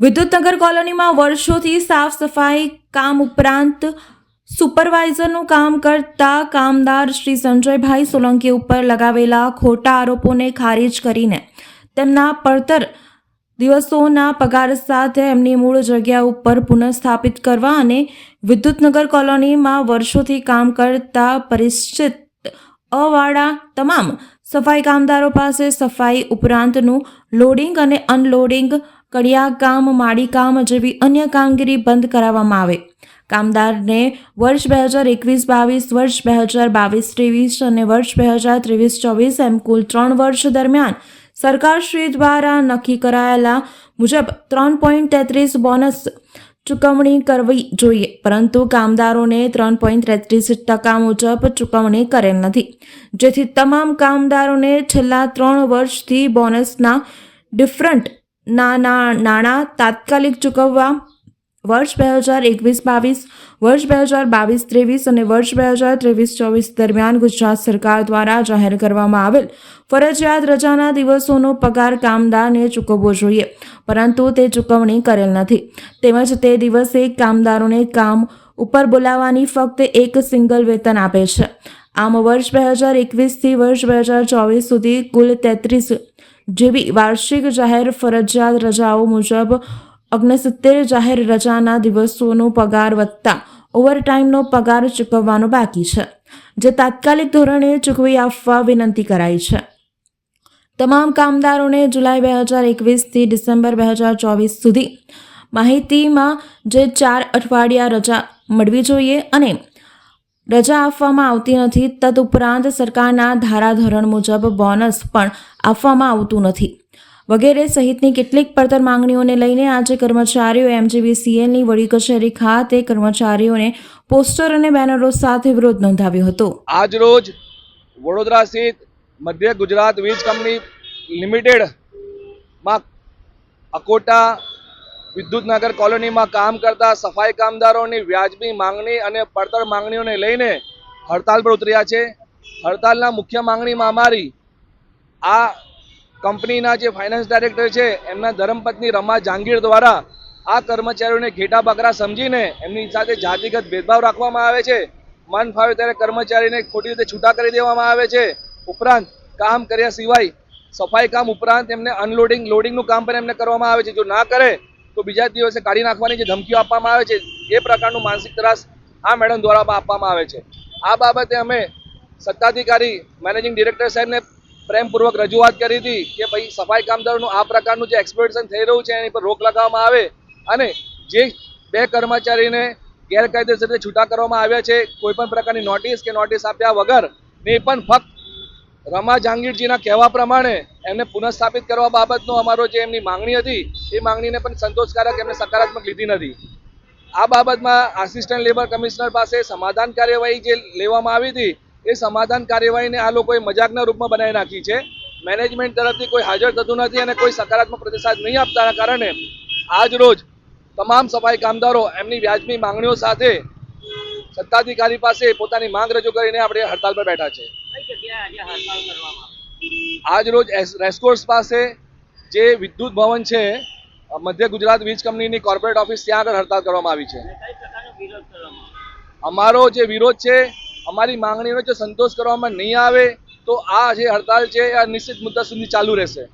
વિદ્યુતનગર કોલોનીમાં વર્ષોથી સાફ સફાઈ કામ ઉપરાંત સુપરવાઇઝરનું કામ કરતા કામદાર શ્રી સંજયભાઈ સોલંકી ઉપર લગાવેલા ખોટા આરોપોને ખારીજ કરીને તેમના પડતર દિવસોના પગાર સાથે એમની મૂળ જગ્યા ઉપર પુનઃસ્થાપિત કરવા અને વિદ્યુતનગર કોલોનીમાં વર્ષોથી કામ કરતા પરિચિત અવાળા તમામ સફાઈ કામદારો પાસે સફાઈ ઉપરાંતનું લોડિંગ અને અનલોડિંગ કડિયા માડીકામ જેવી અન્ય કામગીરી બંધ કરાવવામાં આવે. કામદારને વર્ષ બે હજાર એકવીસ બાવીસ, વર્ષ બે હજાર બાવીસ ત્રેવીસ અને વર્ષ બે હજાર ત્રેવીસ ચોવીસ એમ કુલ ત્રણ વર્ષ દરમિયાન સરકારશ્રી દ્વારા નક્કી કરાયેલા મુજબ ત્રણ પોઈન્ટ તેત્રીસ બોનસ ચૂકવણી કરવી જોઈએ. પરંતુ કામદારોને ત્રણ પોઈન્ટ તેત્રીસ ટકા મુજબ ચૂકવણી કરેલ નથી. જેથી તમામ કામદારોને છેલ્લા ત્રણ વર્ષથી બોનસના ડિફરન્ટ નાના નાણાં તાત્કાલિક ચૂકવવા. વર્ષ બે હજાર એકવીસ બાવીસ, વર્ષ બે હજાર બાવીસ ત્રેવીસ અને વર્ષ બે હજાર ત્રેવીસ ચોવીસ દરમિયાન ગુજરાત સરકાર દ્વારા જાહેર કરવામાં આવેલ ફરજિયાત રજાના દિવસોનો પગાર કામદારને ચૂકવવો જોઈએ, પરંતુ તે ચૂકવણી કરેલ નથી. તેમજ તે દિવસે કામદારોને કામ ઉપર બોલાવવાની ફક્ત એક સિંગલ વેતન આપે છે. આમ વર્ષ બે હજાર એકવીસથી વર્ષ બે હજાર ચોવીસ સુધી કુલ તેત્રીસ જેવી વાર્ષિક જાહેર ફરજિયાત રજાઓ મુજબ ઓગણસિત્તેર જાહેર રજાના દિવસોનો પગાર વધતા ઓવરટાઈમનો પગાર ચૂકવવાનો બાકી છે, જે તાત્કાલિક ધોરણે ચૂકવી આપવા વિનંતી કરાઈ છે. તમામ કામદારોને જુલાઈ બે હજાર એકવીસથી ડિસેમ્બર બે હજાર ચોવીસ સુધી માહિતીમાં જે ચાર અઠવાડિયા રજા મળવી જોઈએ અને રજા આપવામાં આવતી નથી. તદુપરાંત સરકારના ધારાધોરણ મુજબ બોનસ પણ આપવામાં આવતું નથી. વગેરે સહિતની કેટલીક પડતર માંગણીઓને લઈને આજે કર્મચારીઓ એમજીવીસીએલની વડી કચેરી ખાતે કર્મચારીઓને પોસ્ટર અને બેનરો સાથે વિરોધ નોંધાવ્યો હતો. આજ રોજ વડોદરા સ્થિત મધ્ય ગુજરાત વીજ કંપની લિમિટેડમાં અકોટા વિદ્યુતનગર કોલોનીમાં કામ કરતા સફાઈ કામદારોની વ્યાજબી માંગણી અને પડતર માંગણીઓને લઈને હડતાલ પર ઉતર્યા છે. હડતાલના મુખ્ય માંગણીમાં અમારી આ કંપનીના જે ફાઇનાન્સ ડાયરેક્ટર છે, એમના ધર્મપત્ની રમા જાંગીર દ્વારા આ કર્મચારીઓને ઘેટા બકરા સમજીને એમની સાથે જાતિગત ભેદભાવ રાખવામાં આવે છે. મન ફાવે ત્યારે કર્મચારીને ખોટી રીતે છૂટા કરી દેવામાં આવે છે. ઉપરાંત કામ કર્યા સિવાય સફાઈ કામ ઉપરાંત એમને અનલોડિંગ લોડિંગનું કામ પણ એમને કરવામાં આવે છે. જો ના કરે તો બીજા દિવસે કાઢી નાખવાની જે ધમકીઓ આપવામાં આવે છે, એ પ્રકારનું માનસિક ત્રાસ આ મેડમ દ્વારા આપવામાં આવે છે. આ બાબતે અમે સત્તાધિકારી, મેનેજિંગ ડિરેક્ટર સાહેબને પ્રેમપૂર્વક રજૂઆત કરી હતી કે ભાઈ સફાઈ કામદારોનું આ પ્રકારનું જે એક્સપ્લોરેશન થઈ રહ્યું છે, એની પર રોક લગાવવામાં આવે અને જે બે કર્મચારીને ગેરકાયદેસર રીતે છૂટા કરવામાં આવ્યા છે કોઈપણ પ્રકારની નોટિસ કે નોટિસ આપ્યા વગર, ને પણ ફક્ત રમા જહાંગીરજીના કહેવા પ્રમાણે એમને પુનઃસ્થાપિત કરવા બાબતનો અમારો જે એમની માંગણી હતી એ માંગણીને પણ સંતોષકારક એમને સકારાત્મક લીધી નથી. આ બાબતમાં આસિસ્ટન્ટ લેબર કમિશનર પાસે સમાધાન કાર્યવાહી જે લેવામાં આવી હતી એ સમાધાન કાર્યવાહીને આ લોકોએ મજાકના રૂપમાં બનાવી નાખી છે. મેનેજમેન્ટ તરફથી કોઈ હાજર થતું નથી અને કોઈ સકારાત્મક પ્રતિસાદ નહીં આપતાના કારણે આજ રોજ તમામ સફાઈ કામદારો એમની વ્યાજબી માંગણીઓ સાથે સત્તાધિકારી પાસે પોતાની માંગ રજૂ કરીને આપણે હડતાલ પર બેઠા છે. આજ રોજ રેસકોર્સ પાસે જે વિદ્યુત ભવન છે મધ્ય ગુજરાત વીજ કંપનીની કોર્પોરેટ ઓફિસ ત્યાં આગળ હડતાલ કરવામાં આવી છે. અમારો જે વિરોધ છે, અમારી માંગણીનો જો સંતોષ કરવામાં નહીં આવે, તો આ જે હડતાલ છે આ નિશ્ચિત મુદ્દા સુધી ચાલુ રહેશે.